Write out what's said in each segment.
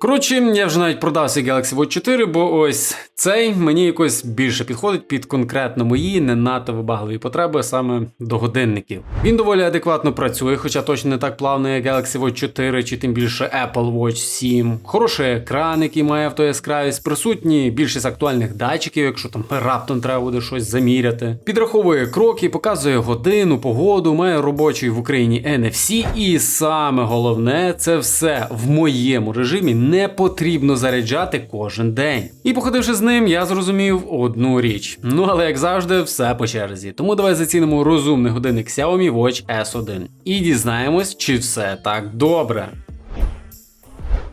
Коротше, я вже навіть продав свій Galaxy Watch 4, бо ось цей мені якось більше підходить під конкретно мої не надто вибагливі потреби саме до годинників. Він доволі адекватно працює, хоча точно не так плавно, як Galaxy Watch 4 чи тим більше Apple Watch 7. Хороший екран, який має автояскравість, присутні більшість актуальних датчиків, якщо там раптом треба буде щось заміряти. Підраховує кроки, показує годину, погоду, має робочий в Україні NFC, і саме головне, це все в моєму режимі не потрібно заряджати кожен день. І походивши з ним, я зрозумів одну річ. Ну але як завжди, все по черзі. Тому давай зацінимо розумний годинник Xiaomi Watch S1 і дізнаємось, чи все так добре.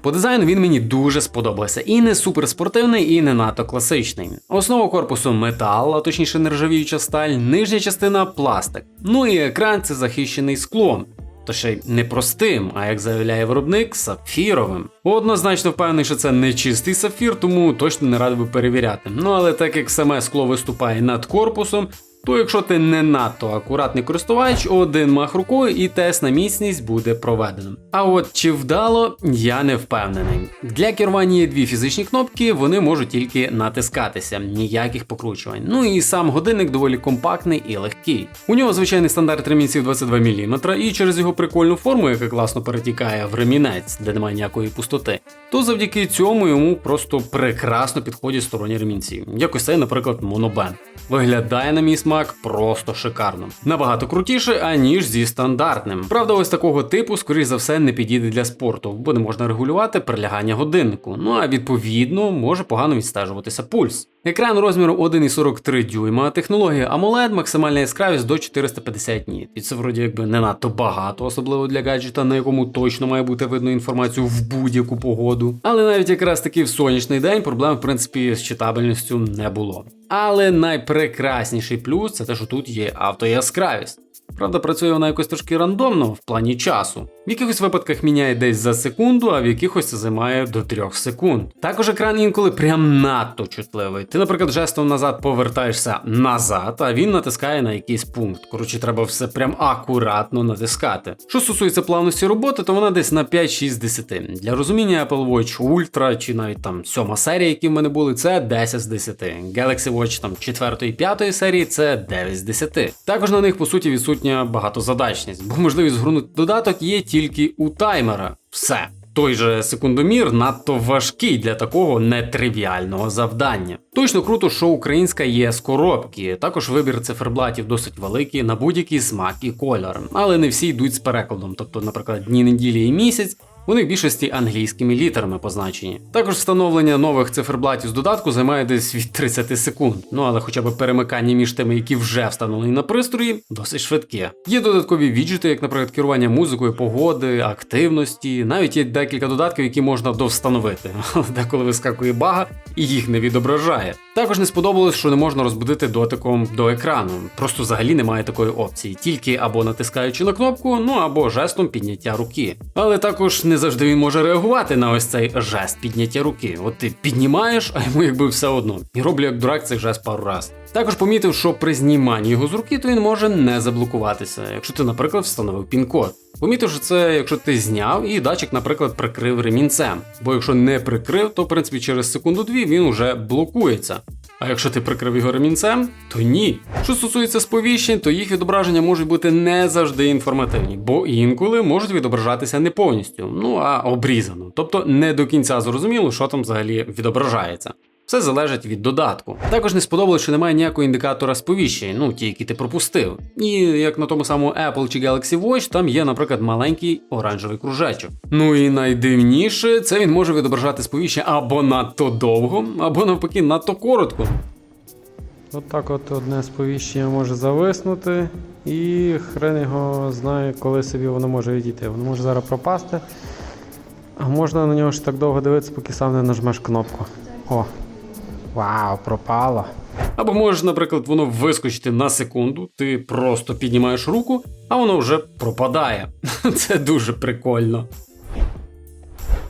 По дизайну він мені дуже сподобався. І не суперспортивний, і не надто класичний. Основа корпусу метал, а точніше нержавіюча сталь, нижня частина пластик. Ну і екран це захищений склом. То ще й не простим, а як заявляє виробник, сапфіровим. Однозначно впевнений, що це не чистий сапфір, тому точно не радив би перевіряти. Ну але так як саме скло виступає над корпусом, то якщо ти не надто акуратний користувач, один мах рукою і тест на міцність буде проведеним. А от чи вдало, я не впевнений. Для керування є дві фізичні кнопки, вони можуть тільки натискатися, ніяких покручувань. Ну і сам годинник доволі компактний і легкий. У нього звичайний стандарт ремінців 22 мм, і через його прикольну форму, яка класно перетікає в ремінець, де немає ніякої пустоти, то завдяки цьому йому просто прекрасно підходять сторонні ремінці. Якось цей, наприклад, монобен. Виглядає на мій смак просто шикарно. Набагато крутіше, аніж зі стандартним. Правда, ось такого типу, скоріш за все, не підійде для спорту, бо не можна регулювати прилягання годиннику. Ну а відповідно може погано відстежуватися пульс. Екран розміром 1,43 дюйма, технологія AMOLED, максимальна яскравість до 450 ніт. І це вроді якби не надто багато, особливо для гаджета, на якому точно має бути видно інформацію в будь-яку погоду. Але навіть якраз таки в сонячний день проблем в принципі з читабельністю не було. Але найпрекрасніший плюс це те, що тут є автояскравість. Правда, працює вона якось трошки рандомно в плані часу. В якихось випадках міняє десь за секунду, а в якихось займає до 3 секунд. Також екран інколи прям надто чутливий. Ти, наприклад, жестом назад повертаєшся назад, а він натискає на якийсь пункт. Коротше, треба все прям акуратно натискати. Що стосується плавності роботи, то вона десь на 5-6 з 10. Для розуміння Apple Watch Ultra чи навіть там 7 серія, які в мене були, це 10 з 10. Galaxy Watch там 4 і 5 серії це 9 з 10. Також на них по суті відсутня багатозадачність, бо можливість згорнути додаток є тільки у таймера. Все. Той же секундомір надто важкий для такого нетривіального завдання. Точно круто, що українська є з коробки. Також вибір циферблатів досить великий на будь-який смак і кольор, але не всі йдуть з перекладом. Тобто, наприклад, дні неділі і місяць. Вони в більшості англійськими літерами позначені. Також встановлення нових циферблатів з додатку займає десь від 30 секунд. Ну але хоча б перемикання між тими, які вже встановлені на пристрої, досить швидке. Є додаткові віджити, як, наприклад, керування музикою, погоди, активності. Навіть є декілька додатків, які можна довстановити, але деколи вискакує бага і їх не відображає. Також не сподобалось, що не можна розбудити дотиком до екрану. Просто взагалі немає такої опції, тільки або натискаючи на кнопку, ну або жестом підняття руки. Але також не завжди він може реагувати на ось цей жест підняття руки. От ти піднімаєш, а йому якби все одно. І роблю як дурак цей жест пару раз. Також помітив, що при зніманні його з руки, то він може не заблокуватися, якщо ти, наприклад, встановив пін-код. Помітив, що це якщо ти зняв і датчик, наприклад, прикрив ремінцем. Бо якщо не прикрив, то в принципі через секунду-дві він уже блокується. А якщо ти прикрив його ремінцем, то ні. Що стосується сповіщень, то їх відображення можуть бути не завжди інформативні, бо інколи можуть відображатися не повністю, ну а обрізано. Тобто не до кінця зрозуміло, що там взагалі відображається. Все залежить від додатку. Також не сподобалось, що немає ніякого індикатора сповіщень, ну ті, які ти пропустив. І як на тому самому Apple чи Galaxy Watch, там є, наприклад, маленький оранжевий кружечок. Ну і найдивніше, це він може відображати сповіщення або надто довго, або навпаки надто коротко. От от одне сповіщення може зависнути, і хрен його знає, коли собі воно може відійти. Воно може зараз пропасти. А можна на нього ж так довго дивитися, поки сам не нажмеш кнопку. О! Вау, пропало. Або може, наприклад, воно вискочити на секунду, ти просто піднімаєш руку, а воно вже пропадає. Це дуже прикольно.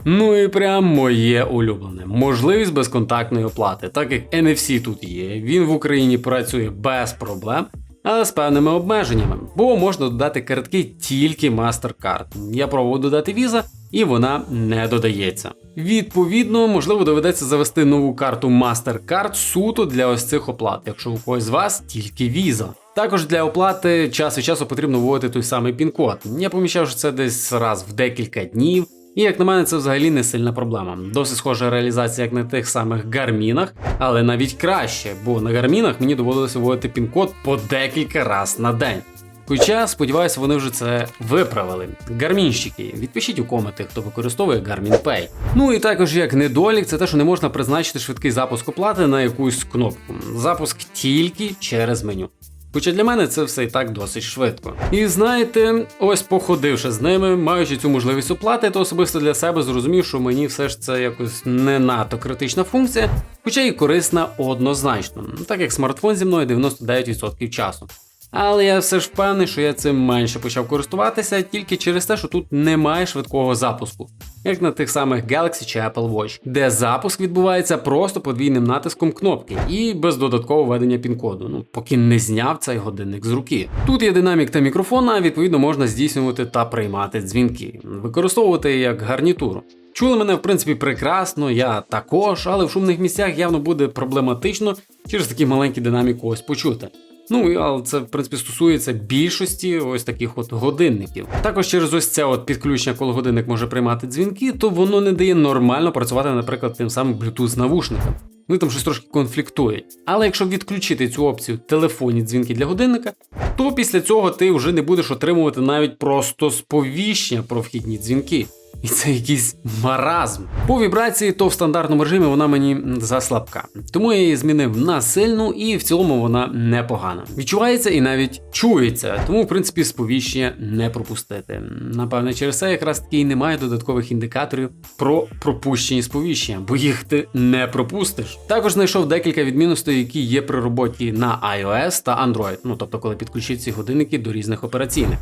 Ну і прям моє улюблене. Можливість безконтактної оплати, так як NFC тут є, він в Україні працює без проблем, але з певними обмеженнями, бо можна додати картки тільки MasterCard. Я пробував додати Visa, і вона не додається. Відповідно, можливо, доведеться завести нову карту MasterCard суто для ось цих оплат, якщо у когось з вас тільки Visa. Також для оплати час від часу потрібно вводити той самий пін-код. Я помічав, що це десь раз в декілька днів. І як на мене, це взагалі не сильна проблема. Досить схожа реалізація, як на тих самих гармінах, але навіть краще, бо на гармінах мені доводилося вводити пін-код по декілька раз на день. Хоча, сподіваюся, вони вже це виправили. Гармінщики, відпишіть у коменти, хто використовує Garmin Pay. Ну і також як недолік, це те, що не можна призначити швидкий запуск оплати на якусь кнопку. Запуск тільки через меню. Хоча для мене це все і так досить швидко. І знаєте, ось походивши з ними, маючи цю можливість оплати, то особисто для себе зрозумів, що мені все ж це якось не надто критична функція, хоча і корисна однозначно, так як смартфон зі мною 99% часу. Але я все ж впевнений, що я цим менше почав користуватися тільки через те, що тут немає швидкого запуску, як на тих самих Galaxy чи Apple Watch, де запуск відбувається просто подвійним натиском кнопки і без додаткового введення пін-коду, ну поки не зняв цей годинник з руки. Тут є динамік та мікрофон, а відповідно можна здійснювати та приймати дзвінки, використовувати як гарнітуру. Чули мене в принципі прекрасно, я також, але в шумних місцях явно буде проблематично через такий маленький динамік ось почути. Ну, але це в принципі стосується більшості ось таких от годинників. Також через ось це от підключення, коли годинник може приймати дзвінки, то воно не дає нормально працювати, наприклад, тим самим Bluetooth навушникам. Вони там щось трошки конфліктують. Але якщо відключити цю опцію телефонні дзвінки для годинника, то після цього ти вже не будеш отримувати навіть просто сповіщення про вхідні дзвінки. І це якийсь маразм. По вібрації, то в стандартному режимі вона мені заслабка. Тому я її змінив на сильну, і в цілому вона непогана. Відчувається і навіть чується, тому в принципі сповіщення не пропустити. Напевне, через це якраз таки і немає додаткових індикаторів про пропущені сповіщення, бо їх ти не пропустиш. Також знайшов декілька відмінностей, які є при роботі на iOS та Android, ну тобто, коли підключити ці годинники до різних операційних.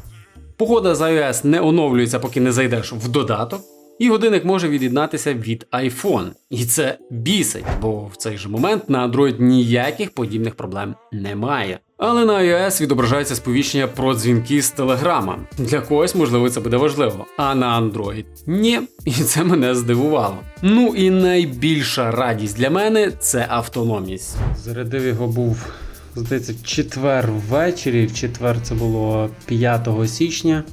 Погода з iOS не оновлюється, поки не зайдеш в додаток, і годинник може від'єднатися від iPhone. І це бісить, бо в цей же момент на Android ніяких подібних проблем немає. Але на iOS відображається сповіщення про дзвінки з Телеграма. Для когось, можливо, це буде важливо. А на Android ні, і це мене здивувало. Ну і найбільша радість для мене це автономність. Зарядив його був, здається, четвер ввечері. В четвер це було 5 січня.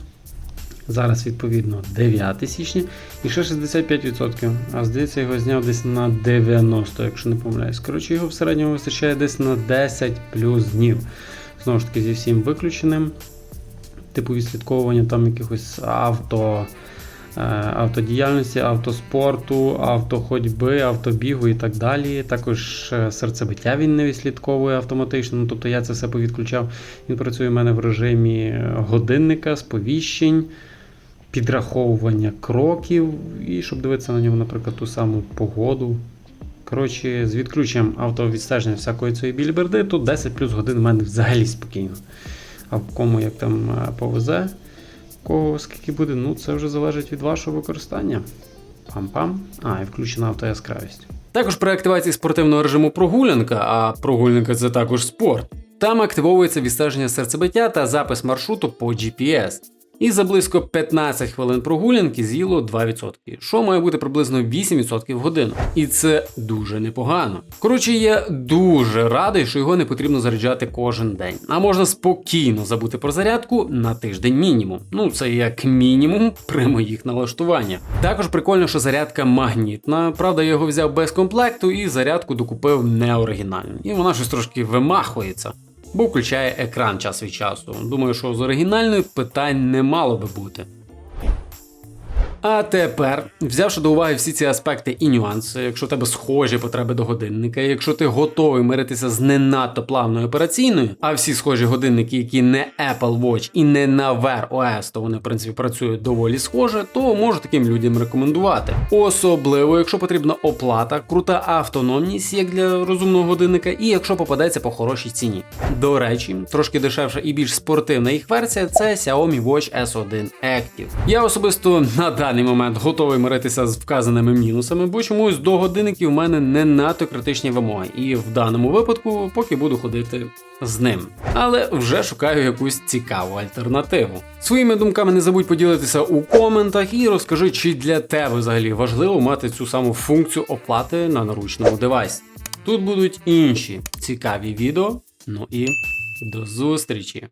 Зараз, відповідно, 9 січня і ще 65%. А здається, його зняв десь на 90, якщо не помиляюсь. Коротше, його в середньому вистачає десь на 10 плюс днів. Знову ж таки, зі всім виключеним. Типу відслідковування там якихось авто, автодіяльності, автоспорту, автоходьби, автобігу і так далі. Також е, серцебиття він не відслідковує автоматично. Ну, тобто я це все повідключав. Він працює в мене в режимі е, годинника, сповіщень, підраховування кроків, і щоб дивитися на нього, наприклад, ту саму погоду. Коротше, з відключенням автовідстеження всякої цієї біліберди, то 10 плюс годин в мене взагалі спокійно. А в кому як там е, повезе, кого скільки буде, ну це вже залежить від вашого використання. Пам-пам. А, і включена автояскравість. Також при активації спортивного режиму прогулянка, а прогулянка це також спорт, там активовується відстеження серцебиття та запис маршруту по GPS. І за близько 15 хвилин прогулянки з'їло 2%, що має бути приблизно 8% в годину. І це дуже непогано. Коротше, я дуже радий, що його не потрібно заряджати кожен день, а можна спокійно забути про зарядку на тиждень мінімум. Ну це як мінімум при моїх налаштуваннях. Також прикольно, що зарядка магнітна. Правда, я його взяв без комплекту і зарядку докупив не оригінальну. І вона щось трошки вимахується бо включає екран час від часу. Думаю, що з оригінальною питань не мало би бути. А тепер, взявши до уваги всі ці аспекти і нюанси, якщо в тебе схожі потреби до годинника, якщо ти готовий миритися з не надто плавною операційною, а всі схожі годинники, які не Apple Watch і не на Wear OS, то вони в принципі працюють доволі схоже, то можу таким людям рекомендувати. Особливо, якщо потрібна оплата, крута автономність, як для розумного годинника, і якщо попадеться по хорошій ціні. До речі, трошки дешевша і більш спортивна їх версія це Xiaomi Watch S1 Active. Я особисто надалі даний момент готовий миритися з вказаними мінусами, бо чомусь до годинників в мене не надто критичні вимоги, і в даному випадку поки буду ходити з ним. Але вже шукаю якусь цікаву альтернативу. Своїми думками не забудь поділитися у коментах і розкажи, чи для тебе взагалі важливо мати цю саму функцію оплати на наручному девайсі. Тут будуть інші цікаві відео. Ну і до зустрічі!